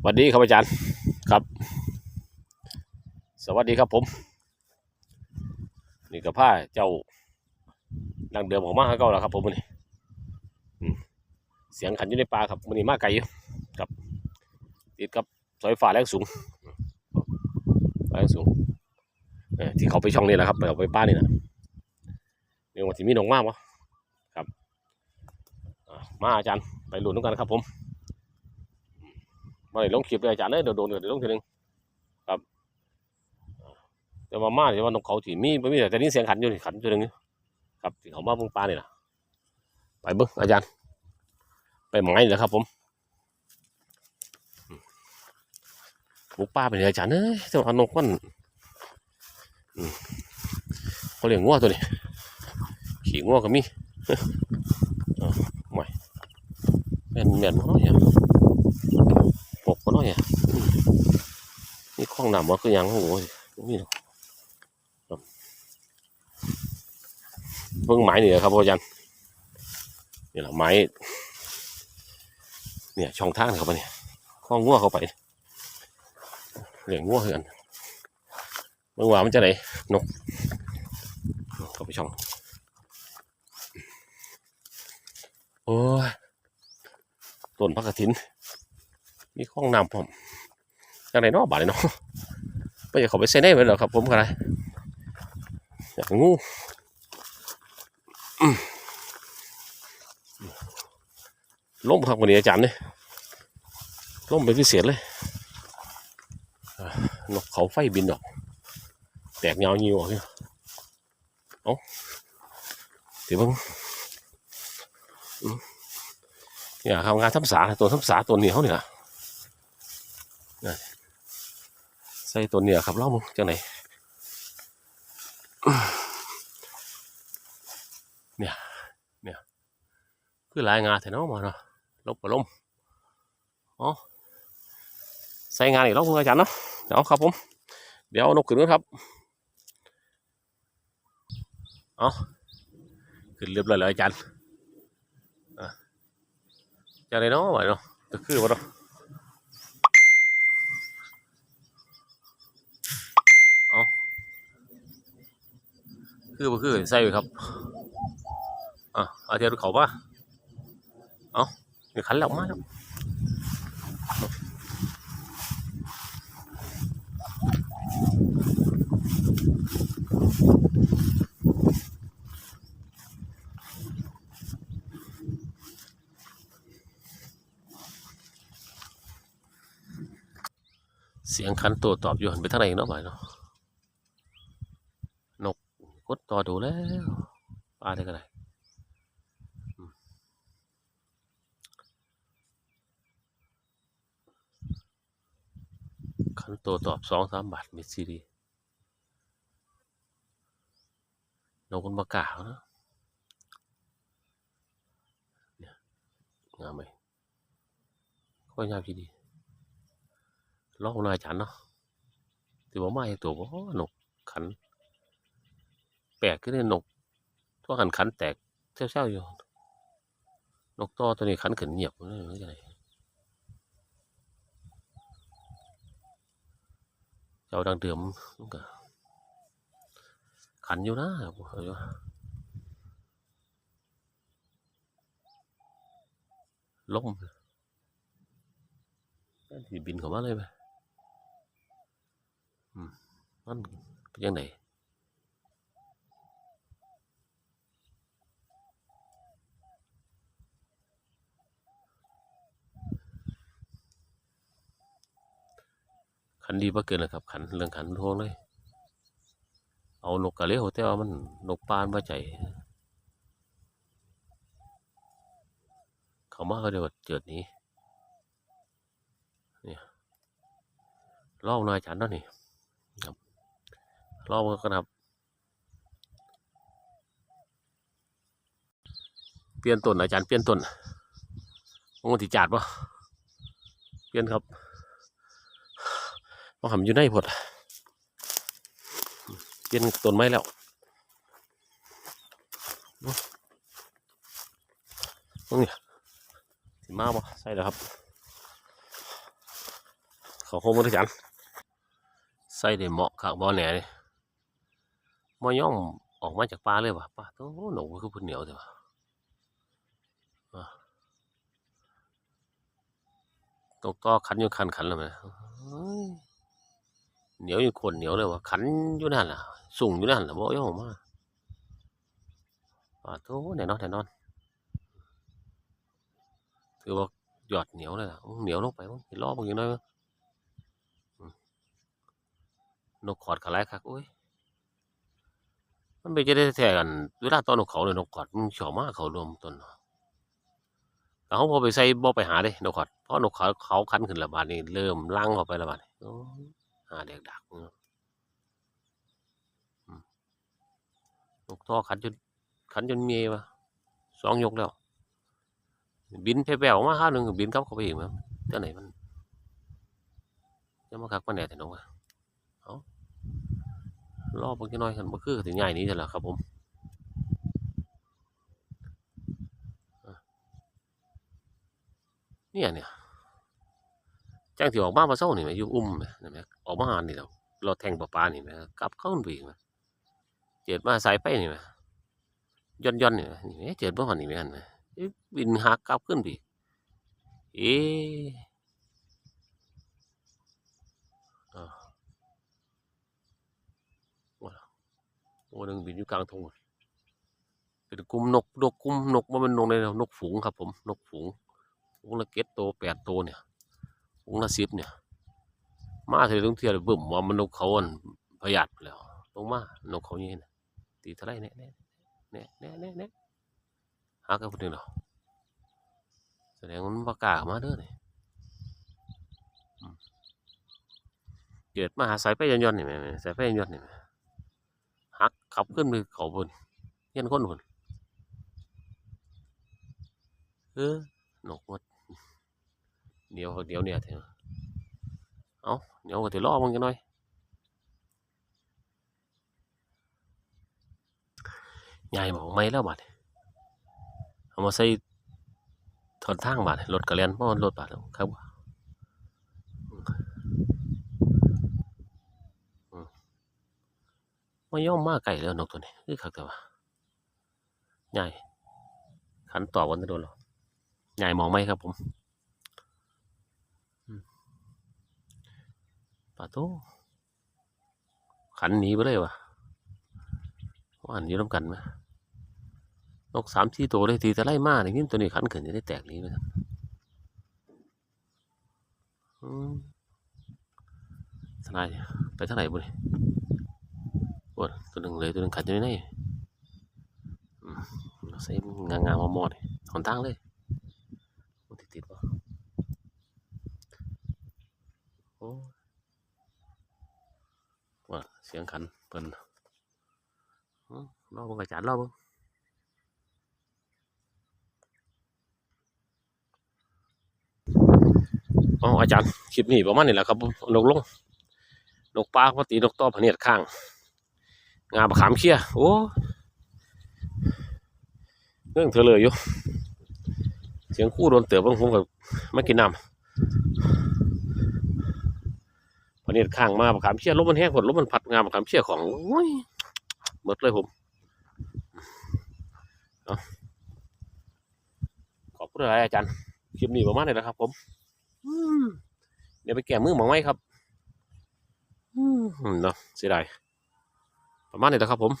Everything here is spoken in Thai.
สวัสดีครับอาจารย์ครับ สวัสดีครับผม นี่กับผ้าเจ้าดังเดิมของมาเก่าแล้วครับ ผมวันนี้เสียงขันอยู่ในป่าครับวันนี้มาไกลอยู่ครับติดกับสายฟ้าแรงสูงแรงสูงที่เขาไปช่องนี่แหละครับไปเอาไปป้านี่นะเรียว่าที่มีหนองมากวะครับมาอาจารย์ไปหลุนด้วยกันครับผม มาได้ลงคลิปเลยอาจารย์เอ้ยเดี๋ยวโดนเดี๋ยวลงทีหนึงครับอ่าแต่ว่ามาที่ว่านกเขาที่มีไม่มีแต่นี่เสียงขันอยู่นี่ขันตัวหนึงครับที่เขามาบงปลาเนี่ยนะไปเบิ่งอาจารย์ ไปหมายนี่แหละครับ ผมบุกป้าไปเลยอาจารย์เอ้ยแต่ว่านกมันเขาเลี้ยงงัวตัวนี้ขี่งัวก็มีไม่แม่นแม่นเนาะเนี่ย ปกก็น้อยอะอืมนี่ข้ องหนำว่าคือยังโอ้โหนี่เนาะครับเพิ่งไม้นี่แหละครับอาจารย์นี่แหละไม้เนี่ยช่องทางเขาไปเนี่ยข้องงัวเข้าไปเหลี้ยงงัวเหือนเมื่อวานมันจะไหนนกเข้าไปช่องโอ้ยต้นพักกระถินมีข้องน้ำผม จังไรเนาะบาดนี้เนาะไม่อยากเขาไปเซนได้ไหมหรอกครับ ผมก็ได้อยากงูล้มครับวันนี้อาจารย์เนี่ยล้มเป็นพิเศษเลยนกเขาไฟบินออก แตกเงายิวออกเนี่ยเอาเดี๋ยวเพิ่งเนี่ยทำงานทับสาตัวทับสาตัวเหนียวเนี่ย ใส่ตัวเนี่ยครับเล่ามึงจังไหนเนี่ย เนี่ย คือรายงานแต่เนาะมาเนาะลบกับลมอ๋อใส่งานอีกแล้วคุณอาจารย์เนาะเดี๋ยวครับผม เดี๋ยวเอานกขึ้นก่อนครับเอาขึ้นเรียบร้อยแล้วอาจารย์อะจังไหนเนาะมาเนาะจะคือว่าเนาะ คือบ่คือใส่ไว้ครับอะเอาเทียนเขาป่ะเอาเดี๋ยวขันแล้วมาแล้วเสียงคันตัวตอบอยู่หันไปทางไหนเนาะบ่ายเนาะ กดต่อดูแล้วปลาได้ก็ได้อืมขันตัวตอบสองสามบาทมิดซีดีนกคนมากาวนะเนี่ยงามไหมก็งามทีดีลองนายฉันเนาะที่ว่าไม่ตัวบ่นกขัน แปลกขึ้นเลยนกตัวขันขันแตกเช่าๆอยู่ นกต่อตัวนี้ขันขึ้นเงียบเลยไม่ใช่เจ้าดังเดิมมันก็ขันอยู่นะเอาอยู่ล่มที่บินเข้ามาเลยไหมมันเป็นยังไง ขันดีบ่เกินนะครับ ขันเรื่องขันโทงเลย เอานกกระเลี้ยวแต่ว่ามันนกปานมาใจ เขามาเขาเดียวเจิดนี้เนี่ยลองนายฉันแล้วนี่ครับลองกันครับ เปลี่ยนต้นอาจารย์เปลี่ยนต้นมงติจาดปะเปลี่ยนครับ เอาหำอยู่ในพดเปลี่ยนต้นไม้แล้วตรงนี้สิมาบ่ใส่แล้วครับ เขาโฮมอาจารย์ใส่ได้เหมาะคักบ่แหน่นี่บ่ย่องออกมาจากป่าเลยว่ะป่าโตหนูคือพุ่นเหนียวแต่ว่าอะตกต่อขันอยู่คันขันแล้วแม่ เหนียวอยู่คนเหนียวเลยว่ะขันอยู่นั่นล่ะสูงอยู่นั่นล่ะบ่ย่องออกมาป่าโตแน่นอนแน่นอนถือว่าหยอดเหนียวเลยล่ะเหนียวลงไปมั้งเห็นล้อบางอย่างน้อยนกขอดขาไล่คักโอ้ยมันไม่จะได้แท้กันเวลาตอนนกเขาเลยนกขอดมันชอบมากเขารวมต้นแต่เขาพอไปใส่บ่ไปหาเด้นกขอดเพราะนกเขาเขาคันขึ้นระบาดนี่เริ่มล่างเข้าไประบาดนี่ หาเด็กดักเนาะอืมนกท่อขันจนขันจนเมียวะสองยกแล้วบินแผ่วๆออกมาข้าวหนึ่งบินกลับเข้าไปอีกมั้งเจ้าไหนมันจะมาคักมาแหน่แต่น้องวะเอารอบางทีน้อยกันบ่คือถึงใหญ่นี้จะละครับผมเนี่ยเนี่ย จ้างที่ออกมามาเศร้านี่ไหมอยู่อุ้มไหมนี่ไหมออกมาหานี่เราเราแทงปลาปลานี่ไหมกลับเข้าไปอีกไหมเจ็ดมาสายไปนี่ไหมย่อนย่อนๆนี่ไหมนี่ไหมเจ็ดบ่หันนี่ไหมกันไหมเอ๊ะบินหักกลับขึ้นไปเอ๊ะอ่าว่าโอ้นึงบินอยู่กลางทงเป็นกลุ่มนกนกกลุ่มนกว่ามันนกในนกฝูงครับผม นกฝูงฝูงละเก็ดโตวแปดโตวเนี่ย ฝูงละสิบเนี่ย มาเถอะต้องเที่ยวบึ้มว่ามันนกเขาอันพยาธิแล้วลงมานกเขานี่นะตีเท่าไรเนี่ยเนี่ยเนี่ยเนี่ยเนี่ยเนี่ยหากันพูดถึงเนาะแสดงวันประกล้ามาเด้อนี่อืมเกิดมาหาสายไฟย้อนๆนี่แหม่สายไฟย้อนๆนี่แหม่หักขับขึ้นไปเขาบนเฮียนคนบนเออนกหมด เดี๋ยวเดี๋ยวเนี่ยเถอะเอาเดี๋ยวก็ถือล่อมันกันหน่อยใหญ่บอกไม่แล้วบัดนี้เอามาใส่ทนทางบาดรถกระเลียนเพราะมันรถบาดครับมไม่ย่อมมากไก่แล้วนกตัวนี้คือคักแต่ว่าใหญ่ขันต่อวันจะโดนหรอใหญ่มองไหมครับผม ปลาโตขันหนีไปเลยวะว่าอันอยู่น้ำกันไหมนกสามที่ตัวเลยทีแต่ไล่มาอย่างนี้ตัวนี้ขันเขึ้นจะได้แตกนี้ไหมครับทนายไปทางไหนบุนี่โอ้ตัวหนึ่งเลยตัวหนึ่งขันอยู่ในนี่ใส่งางๆมอมอดหนทางเลยโอ้ติดติดวะโอ้ ว่าเสียงขันเพิ่นอืมรอบงอาจารย์รอบงอ๋ออาจารย์คลิปนี้ประมาณนี้แหละครับนกลงนกปลาพอตีนกต่อพเนียดข้าง งาบะขามเคี้ยโอ้เรื่องเธอเลยอยู่เสียงคู่โดนเตือบางผมกับไม่กินน้ำ พะเนียดข้างมาบะขามเชี่ยลมมันแห้งผลลมมันผัดงาบะขามเชี่ยของโอ้ยหมดเลยผมอขอบคุณหลายอาจารย์คลิปนี้ประมาณนี้แหละครับ ผมเดี๋ยวไปแก้มือหมองไว้ครับอืมเนาะเสียดายประมาณนี้แหละครับผม